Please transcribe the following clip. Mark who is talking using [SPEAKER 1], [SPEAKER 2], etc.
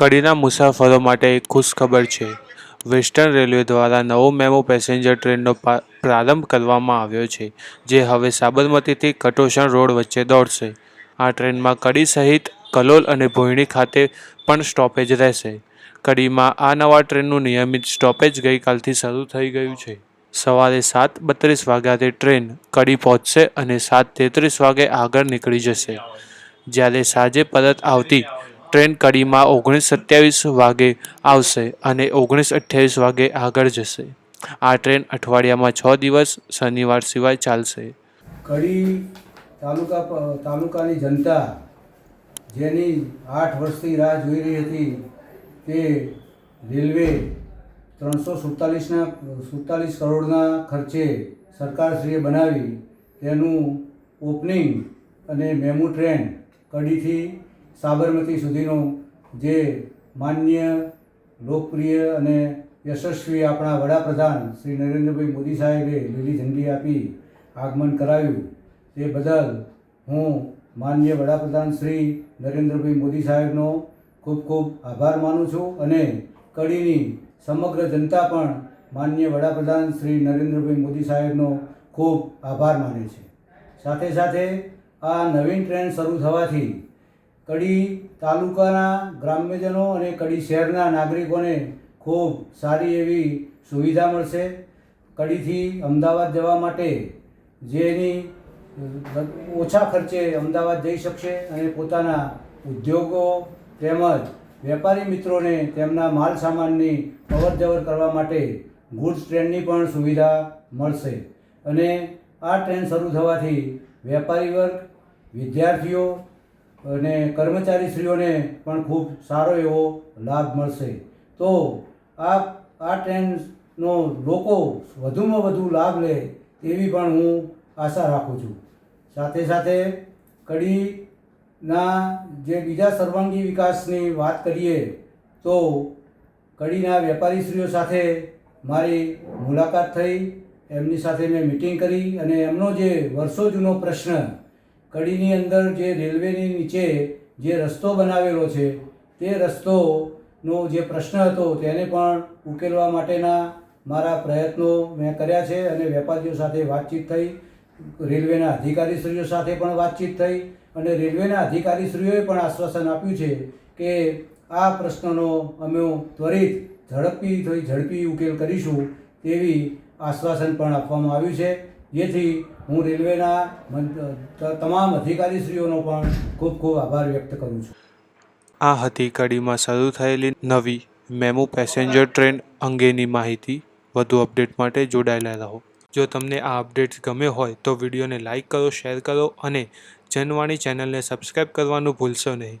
[SPEAKER 1] કડીના મુસાફરો માટે એક ખુશખબર છે. વેસ્ટર્ન રેલવે દ્વારા નવો મેમો પેસેન્જર ટ્રેનનો પ્રારંભ કરવામાં આવ્યો છે, જે હવે સાબરમતીથી કટોષણ રોડ વચ્ચે દોડશે. આ ટ્રેનમાં કડી સહિત કલોલ અને ભોયણી ખાતે પણ સ્ટોપેજ રહેશે. કડીમાં આ નવા ટ્રેનનું નિયમિત સ્ટોપેજ ગઈકાલથી શરૂ થઈ ગયું છે. સવારે સાત બત્રીસ વાગ્યાથી ટ્રેન કડી પહોંચશે અને સાત તેત્રીસ વાગે આગળ નીકળી જશે. જ્યારે સાંજે પરત આવતી ટ્રેન કડીમાં ઓગણીસ સત્યાવીસ વાગે આવશે અને ઓગણીસ અઠ્યાવીસ વાગે આગળ જશે. આ ટ્રેન અઠવાડિયામાં છ દિવસ શનિવાર સિવાય ચાલશે.
[SPEAKER 2] કડી તાલુકા તાલુકાની જનતા જેની આઠ વર્ષથી રાહ જોઈ રહી હતી તે રેલવે ત્રણસો સુડતાલીસના, સુડતાલીસ કરોડના ખર્ચે સરકારશ્રીએ બનાવી તેનું ઓપનિંગ અને મેમુ ટ્રેન કડીથી સાબરમતી સુધીનું જે માન્ય, લોકપ્રિય અને યશસ્વી આપણા વડાપ્રધાન શ્રી નરેન્દ્રભાઈ મોદી સાહેબે લીલી ઝંડી આપી આગમન કરાવ્યું. તે બદલ હું માન્ય વડાપ્રધાન શ્રી નરેન્દ્રભાઈ મોદી સાહેબનો ખૂબ ખૂબ આભાર માનું છું અને કડીની સમગ્ર જનતા પણ માન્ય વડાપ્રધાન શ્રી નરેન્દ્રભાઈ મોદી સાહેબનો ખૂબ આભાર માને છે. સાથે સાથે આ નવીન ટ્રેન શરૂ થવાથી કડી તાલુકાના ગ્રામ્યજનો અને કડી શહેરના નાગરિકોને ખૂબ સારી એવી સુવિધા મળશે. કડીથી અમદાવાદ જવા માટે જેની ઓછા ખર્ચે અમદાવાદ જઈ શકશે અને પોતાના ઉદ્યોગો તેમજ વેપારી મિત્રોને તેમના માલ સામાનની અવર જવર કરવા માટે ગુડ્સ ટ્રેનની પણ સુવિધા મળશે. અને આ ટ્રેન શરૂ થવાથી વેપારી વર્ગ, વિદ્યાર્થીઓ અને કર્મચારીશ્રીઓને પણ ખૂબ સારો એવો લાભ મળશે. તો આ આ ટ્રેનનો લોકો વધુમાં વધુ લાભ લે એવી પણ હું આશા રાખું છું. સાથે સાથે કડીના જે બીજા સર્વાંગી વિકાસની વાત કરીએ, તો કડીના વેપારીશ્રીઓ સાથે મારી મુલાકાત થઈ, એમની સાથે મેં મિટિંગ કરી અને એમનો જે વર્ષો જૂનો પ્રશ્ન કડીની અંદર જે રેલવેની નીચે જે રસ્તો બનાવેલો છે, તે રસ્તોનો જે પ્રશ્ન હતો તેને પણ ઉકેલવા માટેના મારા પ્રયત્નો મેં કર્યા છે અને વેપારીઓ સાથે વાતચીત થઈ, રેલવેના અધિકારીશ્રીઓ સાથે પણ વાતચીત થઈ અને રેલવેના અધિકારીશ્રીઓએ પણ આશ્વાસન આપ્યું છે કે આ પ્રશ્નનો અમે ત્વરિત ઝડપી થઈ, ઝડપી ઉકેલ કરીશું તેવી આશ્વાસન પણ આપવામાં આવ્યું છે. જેથી હું રેલવેના તમામ અધિકારીશ્રીઓનો પણ ખૂબ ખૂબ આભાર વ્યક્ત કરું છું.
[SPEAKER 1] આ હતી કડીમાં શરૂ થયેલી નવી મેમો પેસેન્જર ટ્રેન અંગેની માહિતી. વધુ અપડેટ માટે જોડાયેલા રહો. જો તમને આ અપડેટ્સ ગમ્યો હોય તો વિડીયોને લાઇક કરો, શેર કરો અને જનવાણી ચેનલને સબસ્ક્રાઈબ કરવાનું ભૂલશો નહીં.